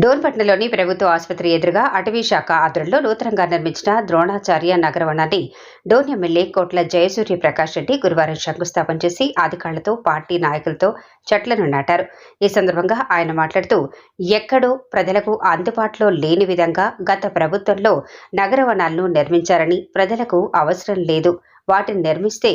డోన్పట్నలోని ప్రభుత్వ ఆసుపత్రి ఎదురుగా అటవీ శాఖ ఆధ్వర్యంలో నూతనంగా నిర్మించిన ద్రోణాచార్య నగరవనాన్ని డోన్ ఎమ్మెల్యే కోట్ల జయసూర్య ప్రకాష్ రెడ్డి గురువారం శంకుస్థాపన చేసి అధికారులతో పార్టీ నాయకులతో చెట్లను నాటారు. ఈ సందర్భంగా ఆయన మాట్లాడుతూ ఎక్కడో ప్రజలకు అందుబాటులో లేని విధంగా గత ప్రభుత్వంలో నగరవనాలను నిర్మించారని ప్రజలకు అవసరం లేదు. వాటిని నిర్మిస్తే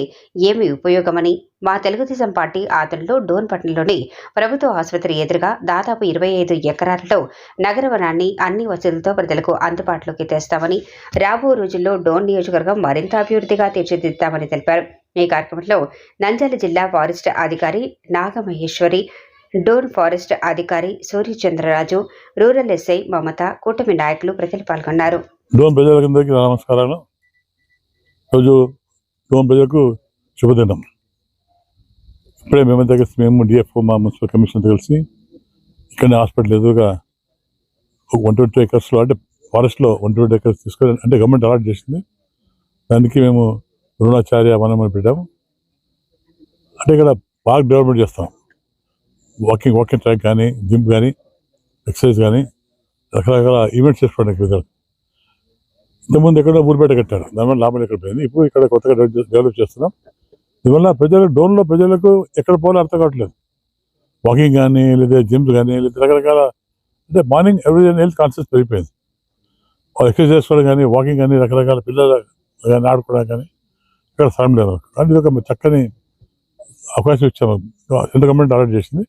ఏమి ఉపయోగమని మా తెలుగుదేశం పార్టీ ఆధ్వర్యంలో డోన్పట్నంలోని ప్రభుత్వ ఆసుపత్రి ఎదురుగా దాదాపు ఇరవై ఐదు ఎకరాలలో నగరవనాన్ని అన్ని వసతులతో ప్రజలకు అందుబాటులోకి తెస్తామని రాబో రోజుల్లో డోన్ నియోజకవర్గం మరింత అభివృద్ధిగా తీర్చిదిద్దామని తెలిపారు. ఈ కార్యక్రమంలో నంద్యాల జిల్లా ఫారెస్ట్ అధికారి నాగమహేశ్వరి డోన్ ఫారెస్ట్ అధికారి సూర్యచంద్రరాజు రూరల్ ఎస్ఐ మమత కూటమి నాయకులు ప్రజలు పాల్గొన్నారు. డోన్ ప్రజలందరికీ నమస్కారాలు. రోజు డోన్ ప్రజలకు శుభదినం. ఇప్పుడే మేమంతా కలిసి మేము డిఎఫ్ఓ మా మున్సిపల్ కమిషనర్తో కలిసి ఇక్కడ హాస్పిటల్ ఎదురుగా ఒక వన్ ట్వంటీ ఎకర్స్లో అంటే ఫారెస్ట్లో వన్ ట్వంటీ ఎకర్స్ తీసుకొని అంటే గవర్నమెంట్ అలాట్ చేసింది. దానికి మేము రుణాచార్య వనం అని పెట్టాము. అంటే ఇక్కడ బాగా డెవలప్మెంట్ చేస్తాం. వాకింగ్ వాకింగ్ ట్రాక్ కానీ జిమ్ కానీ ఎక్సర్సైజ్ కానీ రకరకాల ఈవెంట్స్ చేసుకోవడానికి ప్రజలు ఇంతకుముందు ఎక్కడో ఊరిపేట కట్టారు. దానివల్ల లాభం ఎక్కడ పోయింది ఇప్పుడు ఇక్కడ కొత్తగా డెవలప్ చేస్తున్నాం. దీనివల్ల ప్రజలు డోన్లో ప్రజలకు ఎక్కడ పోవాలో అర్థం కావట్లేదు. వాకింగ్ కానీ లేదా జిమ్స్ కానీ లేదా రకరకాల అంటే మార్నింగ్ ఎవ్రీ హెల్త్ కాన్షియస్ పెరిగిపోయింది. ఎక్సర్సైజ్ చేసుకోవడం కానీ వాకింగ్ కానీ రకరకాల పిల్లలు కానీ ఆడుకోవడం కానీ ఇక్కడ స్థలం లేదు. కానీ ఇది ఒక చక్కని అవకాశం ఇచ్చాము. సెంట్రల్ గవర్నమెంట్ ఆర్డర్ చేసింది.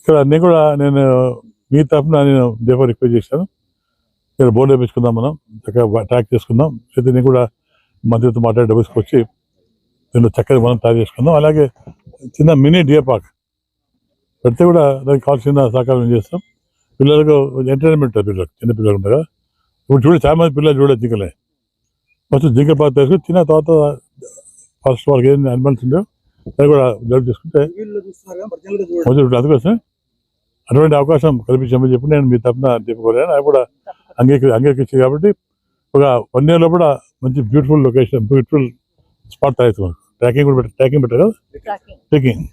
ఇక్కడ నేను కూడా నేను మీ తరఫున నేను దేవ రిక్వెస్ట్ చేశాను. ఇక్కడ బోర్డు వేపించుకుందాం మనం. చక్కగా ట్రాక్ చేసుకుందాం. అయితే నేను కూడా మంత్రితో మాట్లాడి డబ్బుకి వచ్చి దీనిలో చక్కగా మనం తయారు చేసుకుందాం. అలాగే చిన్న మినీ డియర్ పార్క్. పెడితే కూడా దానికి కావాల్సిన సహకారం చేస్తాం? పిల్లలకు ఎంటర్టైన్మెంట్ పిల్లలకు. చిన్న పిల్లలు ఉంటారు కదా. ఇప్పుడు చూడ చాలా మంది పిల్లలు చూడలేదు జింకలే. ఫస్ట్ జింక పాత తీసుకుని తిన్న తర్వాత ఫస్ట్ వాళ్ళకి ఏం అనిమల్స్ ఉందో అది కూడా డెవలప్ చేసుకుంటే అందుకోసం అటువంటి అవకాశం కల్పించామని చెప్పి నేను మీ తరఫున చెప్పుకోలేను అది కూడా అంగీకరి అంగీకరించింది కాబట్టి ఒక వన్ ఇయర్లో కూడా మంచి బ్యూటిఫుల్ లొకేషన్ బ్యూటిఫుల్ స్పాట్ తయారు మనకు ట్రాకింగ్ కూడా పెట్టారు ట్రాకింగ్ పెట్టారు కదా? ట్రెక్కింగ్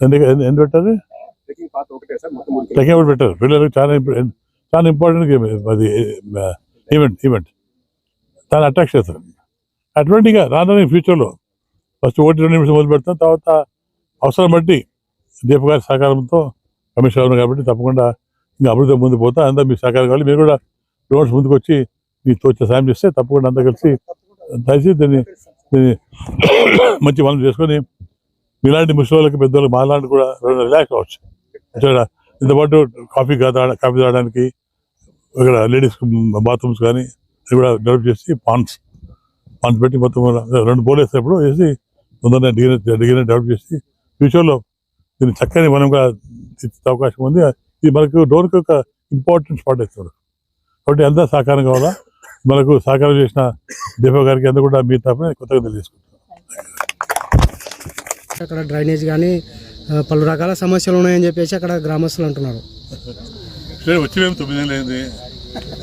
ఎందుకు ఎందు- ఎందుకు పెట్టారు? ట్రెక్కింగ్ కూడా పెట్టారు. పిల్లలకు చాలా చాలా ఇంపార్టెంట్ గేమ్ అది ఈవెంట్ ఈవెంట్. చాలా అట్రాక్ట్ చేస్తారు. అటువంటిగా రానున్న ఫ్యూచర్లో ఫస్ట్ ఒకటి రెండు నిమిషం మొదలు పెడతాం తర్వాత అవసరం బట్టి దీప గారి సహకారంతో ఉన్నారు కాబట్టి తప్పకుండా ఇంకా అభివృద్ధి ముందు పోతా అంతా మీ సహకారం కావాలి. మీరు కూడా రోడ్స్ ముందుకు వచ్చి మీకు తోచే సాయం చేస్తే తప్పకుండా అంతా కలిసి దయచేసి దీన్ని దీన్ని మంచి పనులు చేసుకొని మీలాంటి ముసలి పెద్దలకు మాలాంటి కూడా రిలాక్స్ అవ్వచ్చు. ఇక్కడ కాఫీ కాఫీ తాగడానికి ఇక్కడ లేడీస్ బాత్రూమ్స్ కానీ అది కూడా డెవలప్ చేసి పాన్స్ పాన్స్ పెట్టి మొత్తం రెండు పోలు వేసినప్పుడు వేసి తొందరగా డిగ్రీ డిగ్రీ డెవలప్ చేసి ఫ్యూచర్లో దీన్ని చక్కని మనంగా తీర్చే అవకాశం ఉంది. ఇది మనకు డోర్కి ఒక ఇంపార్టెంట్ స్పాట్ ఇస్తుంది కాబట్టి అంతా సహకారం కావాలా? మనకు సహకారం చేసిన దీపక్ గారికి అందరూ కూడా మీ తరఫున కొత్తగా తెలియజేసుకుంటాం అక్కడ డ్రైనేజ్ కానీ పలు రకాల సమస్యలు ఉన్నాయని చెప్పేసి అక్కడ గ్రామస్తులు అంటున్నారు. సరే వచ్చి మేము తొమ్మిది నెలలు అయింది.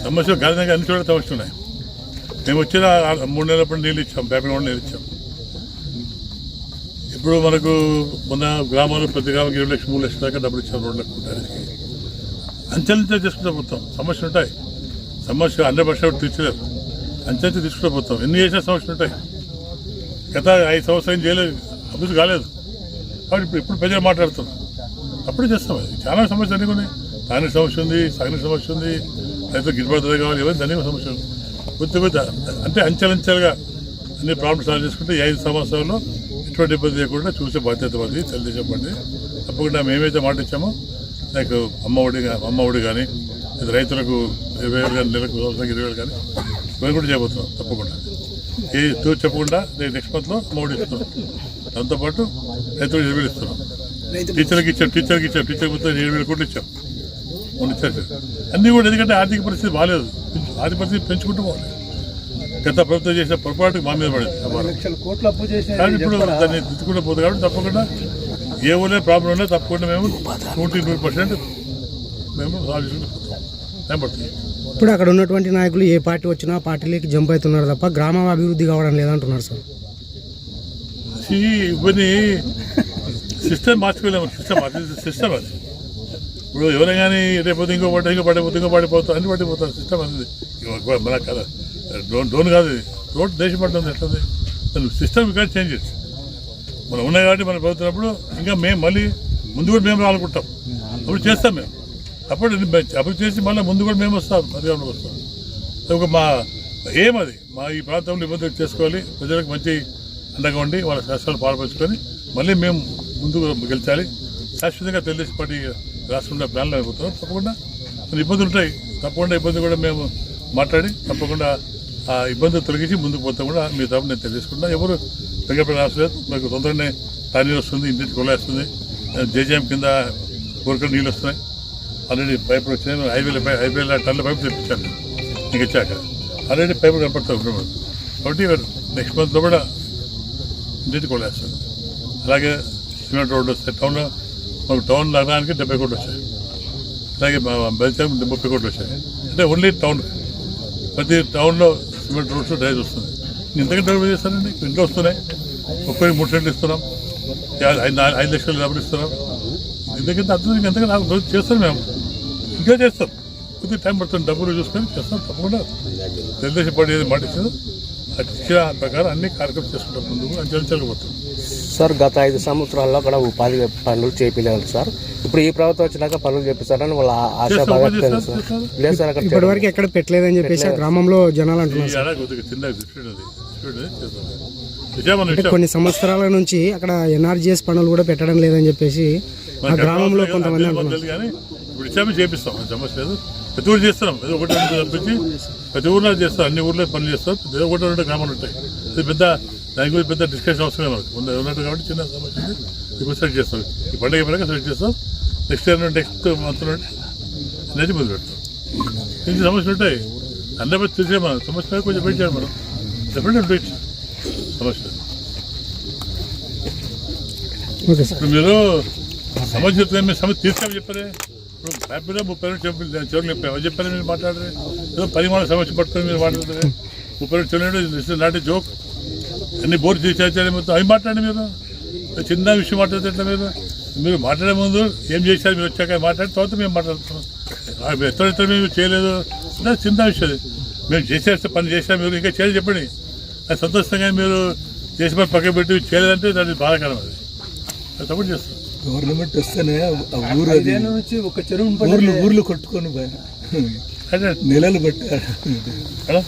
సమస్యలు గాలిదంగా అన్ని చోట్ల సమస్యలు ఉన్నాయి. మేము వచ్చిన మూడు నెలల పాటు నీళ్ళు ఇచ్చాం పేపర్ కూడా నీళ్ళు ఇచ్చాం. ఇప్పుడు మనకు మన గ్రామాల్లో ప్రతి గ్రామానికి ఇరవై లక్షలు మూడు లక్షల దాకా డబ్బులు ఇచ్చాం రోడ్లకు. అంచెలంచెలు తీసుకుంటూ పోతాం. సమస్యలు ఉంటాయి. సమస్య హండ్రెడ్ పర్సెంట్ తీర్చలేరు అంచెలంచె తీసుకుంటూ పోతాం. ఎన్ని చేసిన సమస్యలు ఉంటాయి. గత ఐదు సంవత్సరం చేయలేదు. అభివృద్ధి కాలేదు. కాబట్టి ఇప్పుడు ఇప్పుడు ప్రజలు మాట్లాడుతున్నాం అప్పుడే చేస్తాం. అది చాలా సమస్యలు అన్నీ ఉన్నాయి. దాని సమస్య ఉంది సగనికి సమస్య ఉంది రైతు గిట్టుబాటు కావాలి ఇవన్నీ దాని సమస్య ఉంది కొద్ది కొద్ది అంటే అంచెలంచెలుగా అన్ని ప్రాబ్లమ్స్ సాల్వ్ చేసుకుంటే ఈ ఐదు సంవత్సరాల్లో ఎటువంటి ఇబ్బంది లేకుండా చూసే బాధ్యత మాది. తెలుగుదేశం పండి తప్పకుండా మేమైతే మాట ఇచ్చామో. లైక్ అమ్మ ఒడి గా- అమ్మ ఒడి కానీ లేదా రైతులకు ఇరవై వేలు కానీ నెలకు సంవత్సరానికి ఇరవై వేలు కానీ మేము కూడా చేయబోతున్నాం తప్పకుండా. ఏ తూ చెప్పకుండా నేను నెక్స్ట్ మంత్లో అమ్మ ఒడి ఇస్తున్నాం దాంతోపాటు రైతులకు ఇరవై వేలు ఇస్తున్నాం. టీచర్కి ఇచ్చాం టీచర్కి ఇచ్చాం టీచర్ మొత్తం ఏడు వేల కోట్లు ఇచ్చాం. మొన్న ఇచ్చారు. అన్నీ కూడా ఎందుకంటే ఆర్థిక పరిస్థితి బాగాలేదు ఆర్థిక పరిస్థితి పెంచుకుంటూ పోవాలి. గత ప్రభుత్వం చేసిన పొరపాటుకు మా మీద పడింది ఇప్పుడు దాన్ని దిద్దుకుంటూ పోతుంది కాబట్టి తప్పకుండా ఏ ప్రాబ్లం ఉన్నా తప్పకుండా మేము నూటి నూరు పర్సెంట్ మేము సాల్వ్ చేసుకుంటూ టైం ఇప్పుడు అక్కడ ఉన్నటువంటి నాయకులు ఏ పార్టీ వచ్చినా పార్టీలోకి జంప్ అవుతున్నారు తప్ప గ్రామం అభివృద్ధి కావడం లేదంటున్నారు సార్. ఇవన్నీ సిస్టమ్ మార్చుకోలేము సిస్టమ్ సిస్టమ్ అది. ఇప్పుడు ఎవరైనా కానీ రేపు ఇంకో పడి ఇంకో పడిపోతే ఇంకో పడిపోతారు అన్ని పడిపోతారు సిస్టమ్ అనేది మన కదా డ్రోన్ డ్రోన్ కాదు ఇది. రోడ్ దేశం పడుతుంది ఎట్లది? సిస్టమ్ ఇక్కడ చేంజ్ చేసి మనం ఉన్నాయి కాబట్టి మనం పెరుగుతున్నప్పుడు ఇంకా మేము మళ్ళీ ముందు కూడా మేము రానుకుంటాం అప్పుడు చేస్తాం మేము. అప్పుడు అప్పుడు చేసి మళ్ళీ ముందు కూడా మేము వస్తాం అధికారంలోకి వస్తాం. ఒక మా ఏం అది? మా ఈ ప్రాంతంలో ఇబ్బంది చేసుకోవాలి ప్రజలకు మంచి అండగా ఉండి వాళ్ళ కష్టాలు పాల్పంచుకొని మళ్ళీ మేము ముందుకు గెలిచాలి. శాశ్వతంగా తెలుగుదేశం పార్టీ రాష్ట్రంలో ప్లాన్లు అయిపోతున్నాం తప్పకుండా కొన్ని ఇబ్బందులు ఉంటాయి. తప్పకుండా ఇబ్బంది కూడా మేము మాట్లాడి తప్పకుండా ఆ ఇబ్బందులు తొలగించి ముందుకు పోతాం కూడా మీ తరఫున నేను తెలియజేసుకుంటా ఎవరు వెంకటపల్లి రాసలేదు మాకు తొందరగానే తానీరు వస్తుంది ఇంటికి కొలేస్తుంది జేజేఎం కింద కోరికలు నీళ్ళు వస్తున్నాయి. ఆల్రెడీ పైపులు వచ్చినాయి. హైవేల పై హైవేల టన్నుల పైపు తెప్పించాను ఇంకా నీకు ఇచ్చాక. ఆల్రెడీ పైపులు కనపడతాం ఇప్పుడు కాబట్టి నెక్స్ట్ మంత్లో కూడా ఇంటికి కొలేస్తుంది అలాగే సిమెంట్ రోడ్డు వస్తాయి టౌన్లో మాకు టౌన్ నగరానికి డెబ్బై కోట్లు వచ్చాయి. అలాగే మా బెల్చాం ముప్పై కోట్లు వచ్చాయి. అంటే ఓన్లీ టౌన్ ప్రతి టౌన్లో సిమెంట్ రోడ్స్ డ్రైజ్ వస్తుంది. ఇంతకంటే డెవలప్ చేస్తానండి ఇంట్లో వస్తున్నాయి. ఒక్కరికి మూడు సెంట్లు ఇస్తున్నాం. ఐదు లక్షలు డబ్బులు ఇస్తున్నాం. ఇంతకంటే అర్థం ఎంతగా నాకు చేస్తాం మేము. ఇంకా చేస్తాం. కొద్దిగా టైం పడుతుంది. డబ్బులు చూసుకొని చేస్తాం. తప్పకుండా తెలుగుదేశం పార్టీ ఏది మాట ఇచ్చిందో అది ఇచ్చిన ప్రకారం అన్ని కార్యక్రమం చేసుకుంటాం. ముందుకు అంచెలంచెలుగా సార్ గత ఐదు సంవత్సరాల్లో కూడా ఉపాధి పనులు చేపించారు సార్. ఇప్పుడు ఈ ప్రభుత్వం వచ్చినాక పనులు చేపిస్తారని వాళ్ళ ఆశ బాగా. లేదు సార్ అక్కడ ఇప్పటి వరకు ఎక్కడ పెట్టలేదని చెప్పేసి గ్రామంలో జనాలు అంటున్నారు కొన్ని సంవత్సరాల నుంచి అక్కడ ఎన్ఆర్జీఎస్ పనులు కూడా పెట్టడం లేదని చెప్పేసి గ్రామంలో కొంతమంది తెలియదు కానీ ఇప్పుడు ఇచ్చాము చేపిస్తాం. అది సమస్య లేదు. ప్రతి ఊరు చేస్తున్నాం. ఏదో ఒకటి రెండు తప్పించి ప్రతి ఊర్లో చేస్తాం అన్ని ఊర్లో పనులు చేస్తాం ఏదో ఒకటి రెండు గ్రామాలు ఉంటాయి. ఇది పెద్ద దాని గురించి పెద్ద డిస్కషన్ అవసరం మనకు. ముందు ఉన్నట్టు కాబట్టి చిన్న సమస్య ఇప్పుడు సెట్ చేస్తాం. ఈ పండుగ పరంగా సెట్ చేస్తాం. నెక్స్ట్ ఇయర్ నుండి నెక్స్ట్ మంత్ నుండి అనేది మొదలు పెడతాం. ఇంక సమస్యలు ఉంటాయి. అందరి తెలిసే మనం. సమస్య కొంచెం పెట్టారు మనం. డెఫినెట్ ఉంటాయి సమస్య ఇప్పుడు మీరు సమస్య చెప్తే మీరు సమస్య తీర్చామని చెప్పారే. ఇప్పుడు హ్యాపీగా ముప్పై రెండు చెప్పి చెవులు చెప్పాము అది చెప్పారు మీరు మాట్లాడరు? ఏదో పరిమాణ సమస్య పట్టుకొని మీరు మాట్లాడతారు ముప్పై రెండు చెవులు నాటి జోక్. అన్ని బోర్డు తీసేసారు మీరు. అవి మాట్లాడండి మీరు. చిన్న విషయం మాట్లాడితే మీరు? మీరు మాట్లాడే ముందు ఏం చేశారు? మీరు వచ్చాక మాట్లాడిన తర్వాత మేము మాట్లాడుతున్నాం ఆ, మేము చేయలేదు. అంటే చిన్న విషయం మేము చేసేస్తే పని చేసాం మీరు. ఇంకా చేయాలి చెప్పండి. అది సంతోషంగా మీరు చేసిన పని పక్కన పెట్టి చేయలేదంటే దాన్ని బాధాకరం అది. అది తప్పుడు చేస్తాం. గవర్నమెంట్ వస్తేనే ఆ ఊరు అది నుంచి ఒక చెరువు ఊర్లు ఊర్లు కొట్టుకొని పోయా అదే. నెలలు పట్టాడు